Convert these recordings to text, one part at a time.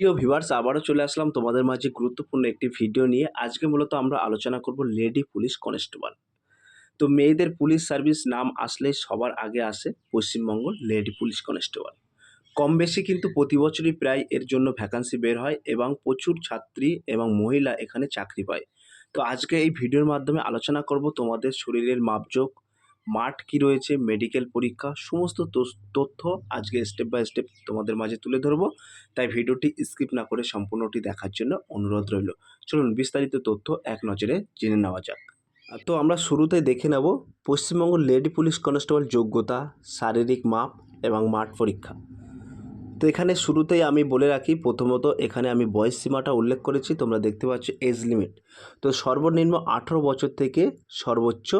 প্রিয় ভিভার্স আবারও চলে আসলাম তোমাদের মাঝে গুরুত্বপূর্ণ একটি ভিডিও নিয়ে। আজকে মূলত আমরা আলোচনা করব লেডি পুলিশ কনস্টেবল। তো মেয়েদের পুলিশ সার্ভিস নাম আসলে সবার আগে আসে পশ্চিমবঙ্গ লেডি পুলিশ কনস্টেবল। কম বেশি কিন্তু প্রতি বছরই প্রায় এর জন্য ভ্যাকান্সি বের হয় এবং প্রচুর ছাত্রী এবং মহিলা এখানে চাকরি পায়। তো আজকে এই ভিডিওর মাধ্যমে আলোচনা করব তোমাদের শরীরের মাপজোক মাঠ কি রয়েছে মেডিকেল পরীক্ষা, সমস্ত তথ্য আজকে স্টেপ বাই স্টেপ তোমাদের মাঝে তুলে ধরবো। তাই ভিডিওটি স্কিপ না করে সম্পূর্ণটি দেখার জন্য অনুরোধ রইল। চলুন বিস্তারিত তথ্য এক নজরে জেনে নেওয়া যাক। তো আমরা শুরুতে দেখে নেব পশ্চিমবঙ্গ লেডি পুলিশ কনস্টেবল যোগ্যতা, শারীরিক মাপ এবং মাঠ পরীক্ষা। তো এখানে শুরুতেই আমি বলে রাখি, প্রথমত এখানে আমি বয়স সীমাটা উল্লেখ করেছি, তোমরা দেখতে পাচ্ছ এজ লিমিট তো সর্বনিম্ন আঠেরো বছর থেকে সর্বোচ্চ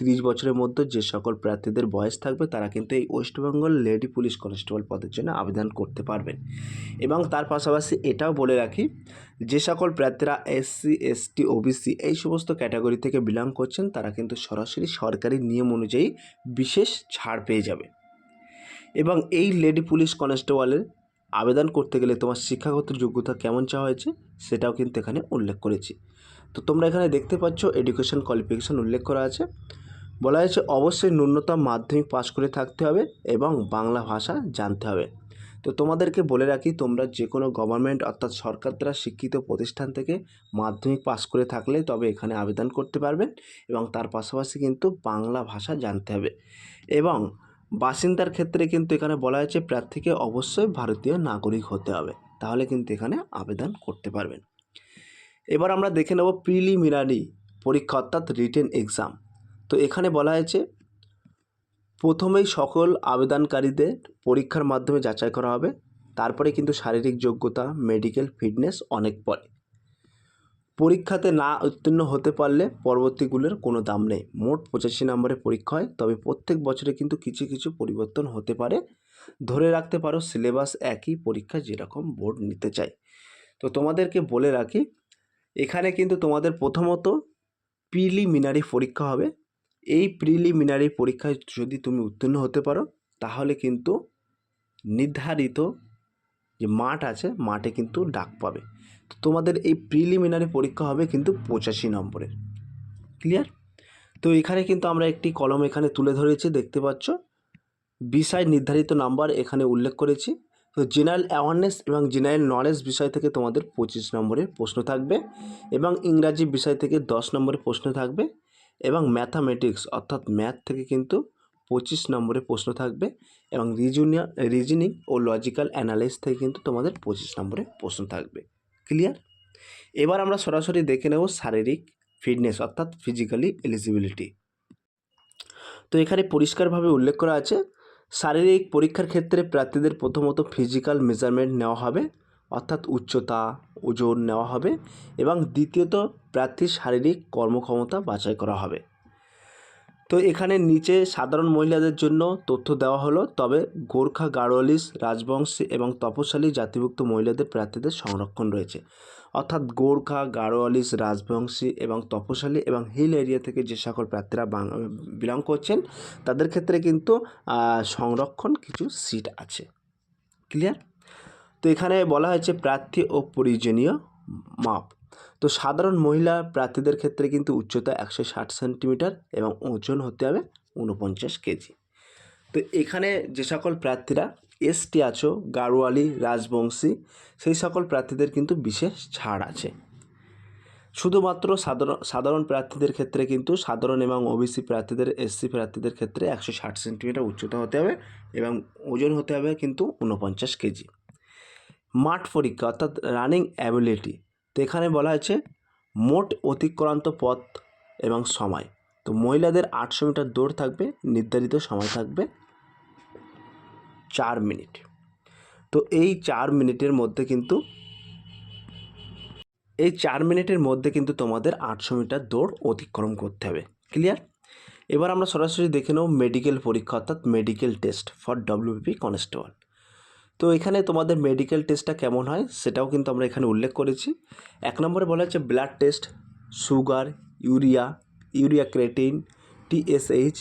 তিরিশ বছরের মধ্যে যে সকল প্রার্থীদের বয়স থাকবে, তারা কিন্তু এই ওয়েস্টবেঙ্গল লেডি পুলিশ কনস্টেবল পদের জন্য আবেদন করতে পারবেন। এবং তার পাশাপাশি এটাও বলে রাখি, যে সকল প্রার্থীরা এসসি এসটি ওবিসি এই সমস্ত ক্যাটাগরি থেকে বিলং করছেন, তারা কিন্তু সরাসরি সরকারি নিয়ম অনুযায়ী বিশেষ ছাড় পেয়ে যাবে। এবং এই লেডি পুলিশ কনস্টেবলের আবেদন করতে গেলে তোমার শিক্ষাগত যোগ্যতা কেমন চাওয়া হয়েছে, সেটাও কিন্তু এখানে উল্লেখ করেছি। তো তোমরা এখানে দেখতে পাচ্ছ, এডুকেশন কোয়ালিফিকেশন উল্লেখ করা আছে। বলা হয়েছে অবশ্যই ন্যূনতম মাধ্যমিক পাশ করে থাকতে হবে এবং বাংলা ভাষা জানতে হবে। তো তোমাদেরকে বলে রাখি, তোমরা যে কোনো গভর্নমেন্ট অর্থাৎ সরকার দ্বারা শিক্ষিত প্রতিষ্ঠান থেকে মাধ্যমিক পাশ করে থাকলে তবে এখানে আবেদন করতে পারবেন এবং তার পাশাপাশি কিন্তু বাংলা ভাষা জানতে হবে। এবং বাসিন্দার ক্ষেত্রে কিন্তু এখানে বলা হয়েছে, প্রার্থীকে অবশ্যই ভারতীয় নাগরিক হতে হবে। তাহলে কিন্তু এখানে আবেদন করতে পারবেন। এবার আমরা দেখে নেব প্রিলিমিনারি পরীক্ষা অর্থাৎ রিটেন এক্সাম তো এখানে বলা হয়েছে, প্রথমেই সকল আবেদনকারীদের পরীক্ষার মাধ্যমে যাচাই করা হবে, তারপরে কিন্তু শারীরিক যোগ্যতা মেডিকেল ফিটনেস অনেক পরে। পরীক্ষাতে না উত্তীর্ণ হতে পারলে পরবর্তীগুলোর কোনো দাম নেই। মোট পঁচাশি নম্বরের পরীক্ষা হয়, তবে প্রত্যেক বছরে কিন্তু কিছু কিছু পরিবর্তন হতে পারে। ধরে রাখতে পারো সিলেবাস একই পরীক্ষা যেরকম বোর্ড নিতে চাই তো তোমাদেরকে বলে রাখি, এখানে কিন্তু তোমাদের প্রথমত প্রিলিমিনারি পরীক্ষা হবে এই প্রিলিমিনারি পরীক্ষায় যদি তুমি উত্তীর্ণ হতে পারো, তাহলে কিন্তু নির্ধারিত যে মাঠ আছে, মাঠে কিন্তু ডাক পাবে। তো তোমাদের এই প্রিলিমিনারি পরীক্ষা হবে কিন্তু পঁচাশি নম্বরের। ক্লিয়ার তো এখানে কিন্তু আমরা একটি কলম এখানে তুলে ধরেছি, দেখতে পাচ্ছ? বিষয় নির্ধারিত নাম্বার এখানে উল্লেখ করেছি। তো জেনারেল অ্যাওয়ারনেস এবং জেনারেল নলেজ বিষয় থেকে তোমাদের পঁচিশ নম্বরের প্রশ্ন থাকবে এবং ইংরাজি বিষয় থেকে দশ নম্বরের প্রশ্ন থাকবে। এবং ম্যাথামেটিক্স অর্থাৎ ম্যাথ থেকে কিন্তু পঁচিশ নম্বরের প্রশ্ন থাকবে এবং রিজুনিয়া রিজনিং ও লজিক্যাল অ্যানালাইস থেকে কিন্তু তোমাদের পঁচিশ নম্বরের প্রশ্ন থাকবে। ক্লিয়ার এবার আমরা সরাসরি দেখে নেব শারীরিক ফিটনেস অর্থাৎ ফিজিক্যালি এলিজিবিলিটি তো এখানে পরিষ্কারভাবে উল্লেখ করা আছে, শারীরিক পরীক্ষার ক্ষেত্রে প্রার্থীদের প্রথমত ফিজিক্যাল মেজারমেন্ট নেওয়া হবে। অর্থাৎ উচ্চতা, ওজন নেওয়া হবে এবং দ্বিতীয়ত প্রার্থীর শারীরিক কর্মক্ষমতা বাছাই করা হবে। তো এখানে নিচে সাধারণ মহিলাদের জন্য তথ্য দেওয়া হলো, তবে গোর্খা গাড়োয়ালিস রাজবংশী এবং তপশালী জাতিভুক্ত মহিলাদের প্রার্থীদের সংরক্ষণ রয়েছে। অর্থাৎ গোর্খা গাড়োয়ালিস রাজবংশী এবং তপশালী এবং হিল এরিয়া থেকে যে সকল প্রার্থীরা বিলং করছেন, তাদের ক্ষেত্রে কিন্তু সংরক্ষণ কিছু সিট আছে। ক্লিয়ার? তো এখানে বলা হয়েছে প্রার্থী ও প্রয়োজনীয় মাপ। তো সাধারণ মহিলা প্রার্থীদের ক্ষেত্রে কিন্তু উচ্চতা একশো ষাট সেন্টিমিটার এবং ওজন হতে হবে উনপঞ্চাশ কেজি। তো এখানে যে সকল প্রার্থীরা এসটি আছো, গাড়োয়ালি, রাজবংশী, সেই সকল প্রার্থীদের কিন্তু বিশেষ ছাড় আছে। শুধুমাত্র সাধারণ সাধারণ প্রার্থীদের ক্ষেত্রে কিন্তু সাধারণ এবং ওবিসি প্রার্থীদের এসসি প্রার্থীদের ক্ষেত্রে একশো ষাট সেন্টিমিটার উচ্চতা হতে হবে এবং ওজন হতে হবে কিন্তু উনপঞ্চাশ কেজি। মাঠ পরীক্ষা, অর্থাৎ রানিং অ্যাবিলিটি তো এখানে বলা হয়েছে, মোট অতিক্রান্ত পথ এবং সময়। তো মহিলাদের আটশো মিটার দৌড় থাকবে, নির্ধারিত সময় থাকবে চার মিনিট। তো এই চার মিনিটের মধ্যে কিন্তু, এই চার মিনিটের মধ্যে কিন্তু তোমাদের আটশো মিটার দৌড় অতিক্রম করতে হবে। ক্লিয়ার এবার আমরা সরাসরি দেখে নেব মেডিকেল পরীক্ষা, অর্থাৎ medical test for WP constable তো এখানে তোমাদের মেডিকেল টেস্টটা কেমন হয় সেটাও কিন্তু আমরা এখানে উল্লেখ করেছি। এক নম্বরে বলা হচ্ছে blood test sugar urea urea creatinine TSH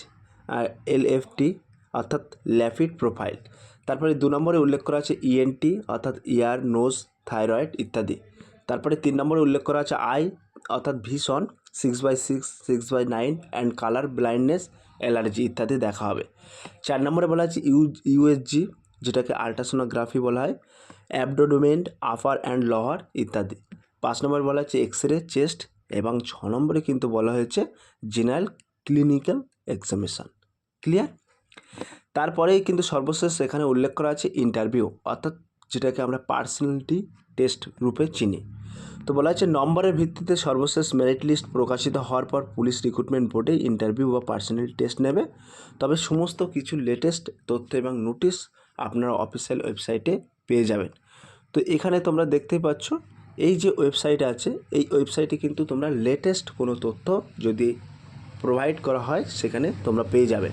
আর এলএফটি অর্থাৎ ল্যাপিড প্রোফাইল তারপরে দু নম্বরে উল্লেখ করা আছে ইএনটি অর্থাৎ ইয়ার নোজ থাইরয়েড ইত্যাদি। তারপরে তিন নম্বরে উল্লেখ করা আছে আই অর্থাৎ vision six by six six by nine and colour blindness allergy ইত্যাদি দেখা হবে। চার নম্বরে বলা আছে ইউ ইউএসজি যেটাকে আল্ট্রাসোনোগ্রাফি বলা হয় অ্যাবডোডোমেন্ট আপার অ্যান্ড লোয়ার ইত্যাদি। পাঁচ নম্বর বলা হচ্ছে এক্স রে চেস্ট এবং ছ নম্বরে কিন্তু বলা হয়েছে জেনারেল ক্লিনিক্যাল এক্সামিনেশন ক্লিয়ার তারপরেই কিন্তু সর্বশেষ এখানে উল্লেখ করা আছে ইন্টারভিউ অর্থাৎ যেটাকে আমরা পার্সোনালিটি টেস্ট রূপে চিনি। তো বলা হচ্ছে নম্বরের ভিত্তিতে সর্বশেষ মেরিট লিস্ট প্রকাশিত হওয়ার পর পুলিশ রিক্রুটমেন্ট বোর্ডে ইন্টারভিউ বা পার্সোনালিটি টেস্ট নেবে। তবে সমস্ত কিছু লেটেস্ট তথ্য এবং নোটিশ আপনারা অফিসিয়াল ওয়েবসাইটে পেয়ে যাবেন। তো এখানে তোমরা দেখতেই পাচ্ছ, এই যে ওয়েবসাইট আছে, এই ওয়েবসাইটে কিন্তু তোমরা লেটেস্ট কোনো তথ্য যদি প্রোভাইড করা হয়, সেখানে তোমরা পেয়ে যাবে।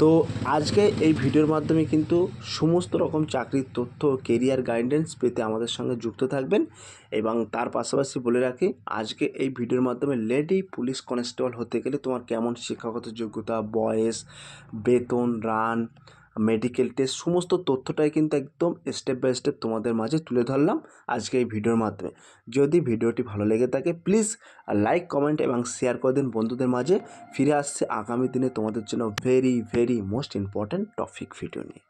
তো আজকে এই ভিডিওর মাধ্যমে কিন্তু সমস্ত রকম চাকরির তথ্য কেরিয়ার গাইডেন্স পেতে আমাদের সঙ্গে যুক্ত থাকবেন এবং তার পাশাপাশি বলে রাখি, আজকে এই ভিডিওর মাধ্যমে লেডি পুলিশ কনস্টেবল হতে গেলে তোমার কেমন শিক্ষাগত যোগ্যতা, বয়স, বেতন রান মেডিকেল টেস্ট সমস্ত তথ্যটাই কিন্তু একদম স্টেপ বাই স্টেপ তোমাদের মাঝে তুলে ধরলাম আজকে এই ভিডিওর মাধ্যমে। যদি ভিডিওটি ভালো লেগে থাকে প্লিজ লাইক কমেন্ট এবং শেয়ার করে দিন বন্ধুদের মাঝে। ফিরে আসছে আগামী দিনে তোমাদের জন্য very very most important topic video নিয়ে।